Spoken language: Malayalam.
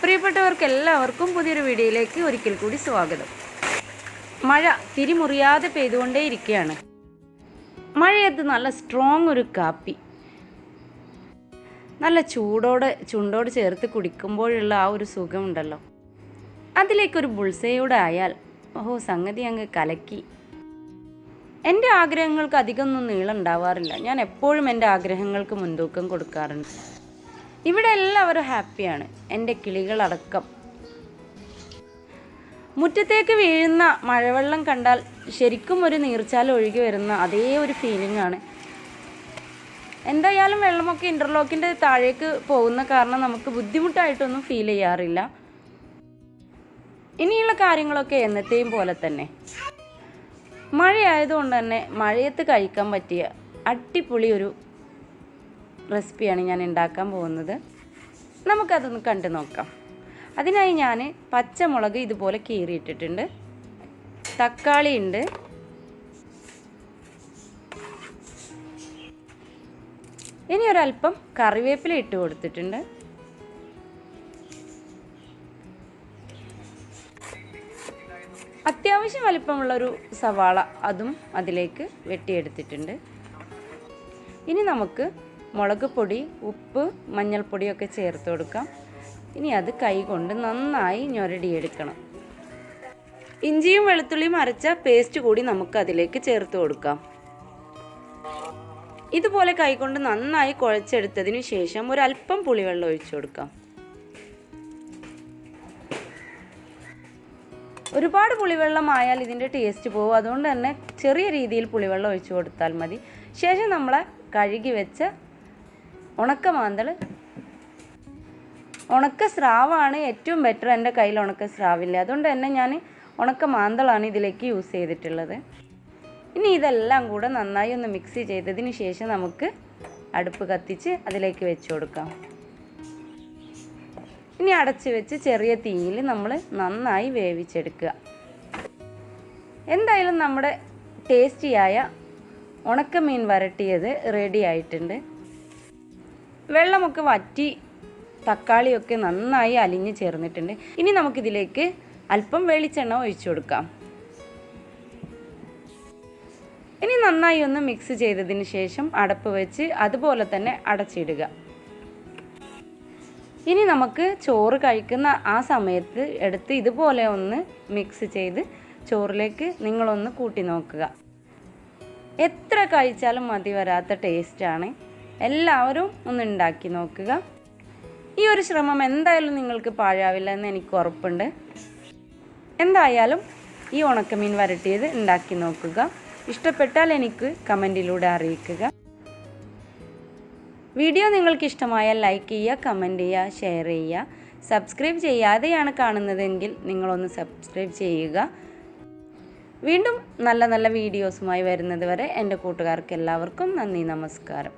പ്രിയപ്പെട്ടവർക്ക് എല്ലാവർക്കും പുതിയൊരു വീഡിയോയിലേക്ക് ഒരിക്കൽ കൂടി സ്വാഗതം. മഴ തിരിമുറിയാതെ പെയ്തുകൊണ്ടേയിരിക്കുകയാണ് മഴയത്ത് നല്ല സ്ട്രോങ് ഒരു കാപ്പി. നല്ല ചൂടോടെ ചുണ്ടോട് ചേർത്ത് കുടിക്കുമ്പോഴുള്ള ആ ഒരു സുഖമുണ്ടല്ലോ. അതിലേക്കൊരു ബുൾസയോടെ ആയാൽ ഓഹോ സംഗതി അങ്ങ് കലക്കി. എന്റെ ആഗ്രഹങ്ങൾക്ക് അധികമൊന്നും നീളം ഉണ്ടാവാറില്ല. ഞാൻ എപ്പോഴും എന്റെ ആഗ്രഹങ്ങൾക്ക് മുൻതൂക്കം കൊടുക്കാറുണ്ട്. ഇവിടെ എല്ലാവരും ഹാപ്പിയാണ്. എന്റെ കിളികളടക്കം. മുറ്റത്തേക്ക് വീഴുന്ന മഴവെള്ളം കണ്ടാൽ ശരിക്കും ഒരു നീർച്ചാൽ ഒഴുകി വരുന്ന അതേ ഒരു ഫീലിംഗ് ആണ്. എന്തായാലും വെള്ളമൊക്കെ ഇന്റർലോക്കിന്റെ താഴേക്ക് പോകുന്ന കാരണം നമുക്ക് ബുദ്ധിമുട്ടായിട്ടൊന്നും ഫീൽ ചെയ്യാറില്ല. ഇനിയുള്ള കാര്യങ്ങളൊക്കെ എന്നത്തെയും പോലെ തന്നെ. മഴയായതുകൊണ്ട് തന്നെ മഴയത്ത് കഴിക്കാൻ പറ്റിയ അടിപൊളി ഒരു റെസിപ്പിയാണ് ഞാൻ ഉണ്ടാക്കാൻ പോകുന്നത്. നമുക്കതൊന്ന് കണ്ടു നോക്കാം. അതിനായി ഞാൻ പച്ചമുളക് ഇതുപോലെ കീറിയിട്ടിട്ടുണ്ട്. തക്കാളി ഉണ്ട്. ഇനി ഒരല്പം കറിവേപ്പില ഇട്ട് കൊടുത്തിട്ടുണ്ട്. അത്യാവശ്യം വലിപ്പമുള്ളൊരു സവാള അതും അതിലേക്ക് വെട്ടിയെടുത്തിട്ടുണ്ട്. ഇനി നമുക്ക് മുളക് പൊടി ഉപ്പ് മഞ്ഞൾപ്പൊടിയൊക്കെ ചേർത്ത് കൊടുക്കാം. ഇനി അത് കൈകൊണ്ട് നന്നായി ഞൊരടിയെടുക്കണം. ഇഞ്ചിയും വെളുത്തുള്ളിയും അരച്ച പേസ്റ്റ് കൂടി നമുക്ക് അതിലേക്ക് ചേർത്ത് കൊടുക്കാം. ഇതുപോലെ കൈകൊണ്ട് നന്നായി കുഴച്ചെടുത്തതിന് ശേഷം ഒരല്പം പുളിവെള്ളം ഒഴിച്ചു കൊടുക്കാം. ഒരുപാട് പുളിവെള്ളം ആയാൽ ഇതിന്റെ ടേസ്റ്റ് പോകും അതുകൊണ്ട് തന്നെ ചെറിയ രീതിയിൽ പുളിവെള്ളം ഒഴിച്ചു കൊടുത്താൽ മതി. ശേഷം നമ്മൾ കഴുകി വെച്ച ഉണക്ക മാന്തൾ ഉണക്ക സ്രാവാണ് ഏറ്റവും ബെറ്റർ എന്റെ കയ്യിൽ ഉണക്ക സ്രാവില്ല അതുകൊണ്ട് തന്നെ ഞാൻ ഉണക്ക മാന്തളാണ് ഇതിലേക്ക് യൂസ് ചെയ്തിട്ടുള്ളത്. ഇനി ഇതെല്ലാം കൂടെ നന്നായി ഒന്ന് മിക്സ് ചെയ്തതിന് ശേഷം നമുക്ക് അടുപ്പ് കത്തിച്ച് അതിലേക്ക് വെച്ച് കൊടുക്കാം. ഇനി അടച്ച് വെച്ച് ചെറിയ തീയിൽ നമ്മൾ നന്നായി വേവിച്ചെടുക്കുക. എന്തായാലും നമ്മുടെ ടേസ്റ്റിയായ ഉണക്കമീൻ വരട്ടിയത് റെഡി ആയിട്ടുണ്ട്. വെള്ളമൊക്കെ വറ്റി തക്കാളിയൊക്കെ നന്നായി അലിഞ്ഞ് ചേർന്നിട്ടുണ്ട്. ഇനി നമുക്കിതിലേക്ക് അല്പം വെളിച്ചെണ്ണ ഒഴിച്ചു കൊടുക്കാം. ഇനി നന്നായി ഒന്ന് മിക്സ് ചെയ്തതിന് ശേഷം അടപ്പ് വെച്ച് അതുപോലെ തന്നെ അടച്ചിടുക. ഇനി നമുക്ക് ചോറ് കഴിക്കുന്ന ആ സമയത്ത് എടുത്ത് ഇതുപോലെ ഒന്ന് മിക്സ് ചെയ്ത് ചോറിലേക്ക് നിങ്ങളൊന്ന് കൂട്ടി നോക്കുക. എത്ര കഴിച്ചാലും മതി വരാത്ത ടേസ്റ്റാണ് എല്ലാവരും ഒന്ന് ഉണ്ടാക്കി നോക്കുക. ഈ ഒരു ശ്രമം എന്തായാലും നിങ്ങൾക്ക് പാഴാവില്ല എന്ന് എനിക്ക് ഉറപ്പുണ്ട്. എന്തായാലും ഈ ഉണക്കമീൻ വരട്ടിയത് ഉണ്ടാക്കി നോക്കുക. ഇഷ്ടപ്പെട്ടാൽ എനിക്ക് കമന്റിലൂടെ അറിയിക്കുക. വീഡിയോ നിങ്ങൾക്ക് ഇഷ്ടമായാൽ ലൈക്ക് ചെയ്യുക കമന്റ് ചെയ്യുക ഷെയർ ചെയ്യുക. സബ്സ്ക്രൈബ് ചെയ്യാതെയാണ് കാണുന്നതെങ്കിൽ നിങ്ങളൊന്ന് സബ്സ്ക്രൈബ് ചെയ്യുക. വീണ്ടും നല്ല നല്ല വീഡിയോസുമായി വരുന്നത് വരെ എന്റെ കൂട്ടുകാർക്ക് എല്ലാവർക്കും നന്ദി നമസ്കാരം.